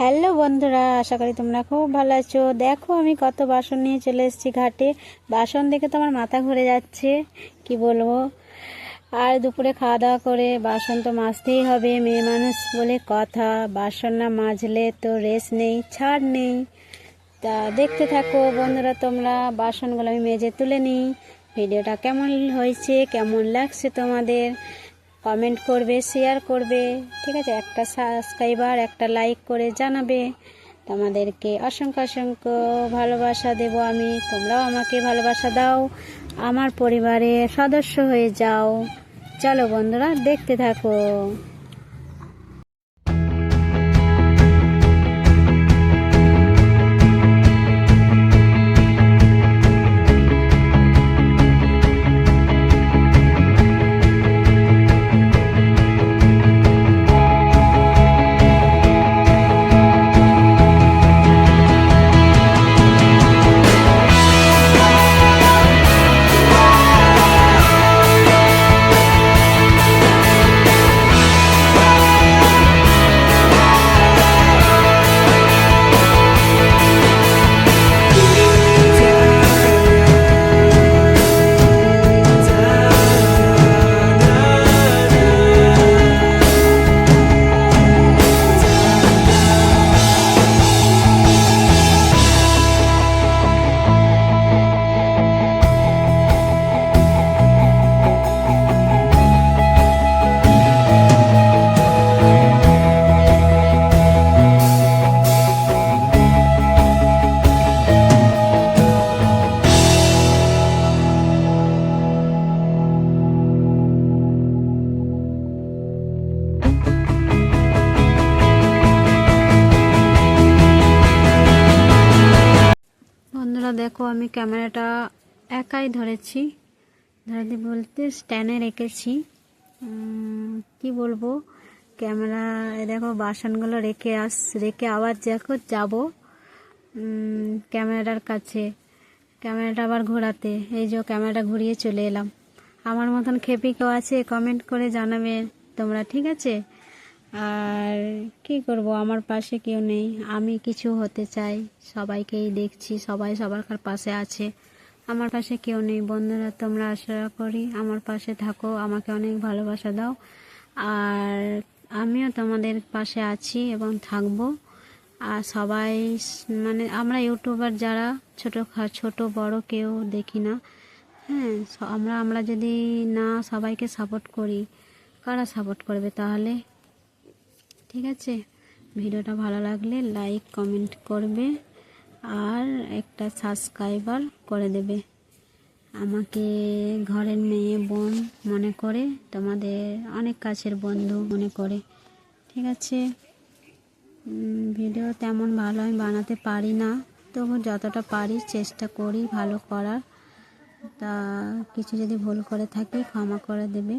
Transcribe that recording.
Hello বন্ধুরা, আশা করি তোমরা খুব ভালো আছো। দেখো, আমি কত বাসন নিয়ে চলে এসেছি ঘাটে। বাসন দেখে তো আমার মাথা ঘুরে যাচ্ছে, কি বলব? আর দুপুরে খাওয়া দাওয়া করে বাসন তো মাজতেই হবে, মেয়ে মানুষ বলে কথা। বাসন না মাজলে তো রেস্ট নেই, ছাড় নেই। তা দেখতে থাকো বন্ধুরা তোমরা, বাসনগুলো আমি মেজে তুলে নিই। ভিডিওটা কেমন হয়েছে, কেমন লাগছে তোমাদের? কমেন্ট করবে শেয়ার করবে, ঠিক আছে? একটা সাবস্ক্রাইবার একটা লাইক করে জানাবে। তোমাদেরকে অসংখ্য অসংখ্য ভালোবাসা দেব আমি। তোমরাও আমাকে ভালোবাসা দাও। আমার পরিবারের সদস্য হয়ে যাও। চলো বন্ধুরা, দেখতে থাকো। বন্ধুরা, দেখো আমি ক্যামেরাটা একাই ধরেছি। ধরে বলতে স্ট্যান্ডে রেখেছি। কি বলব? ক্যামেরা দেখো বাসনগুলো রেখে আস, রেখে আবার দেখো যাব ক্যামেরাটার কাছে। ক্যামেরাটা আবার ঘোরাতে। এই যে ক্যামেরাটা ঘুরিয়ে চলে এলাম। আমার মতন খেপি কেউ আছে? কমেন্ট করে জানাবে তোমরা, ঠিক আছে? আর কি করব? আমার পাশে কেউ নেই। আমি কিছু হতে চাই। সবাইকেই দেখছি। সবাই সবার পাশে আছে। আমার পাশে কেউ নেই। বন্ধুরা, তোমরা আশা করি আমার পাশে থাকো। আমাকে অনেক ভালোবাসা দাও। আর আমিও তোমাদের পাশে আছি এবং থাকব। আর সবাই মানে আমরা ইউটিউবার যারা, ছোটো ছোট বড় কেউ দেখি না। হ্যাঁ আমরা আমরা যদি না সবাইকে সাপোর্ট করি, কারা সাপোর্ট করবে তাহলে? ঠিক আছে? ভিডিওটা ভালো লাগলে লাইক, কমেন্ট করবে আর একটা সাবস্ক্রাইবার করে দেবে। আমাকে ঘরের মেয়ে বোন মনে করে, তোমাদের অনেক কাছের বন্ধু মনে করে। ঠিক আছে? ভিডিও তেমন ভালো আমি বানাতে পারি না, তবু যতটা পারি চেষ্টা করি ভালো করার। তা কিছু যদি ভুল করে থাকি ক্ষমা করে দেবে।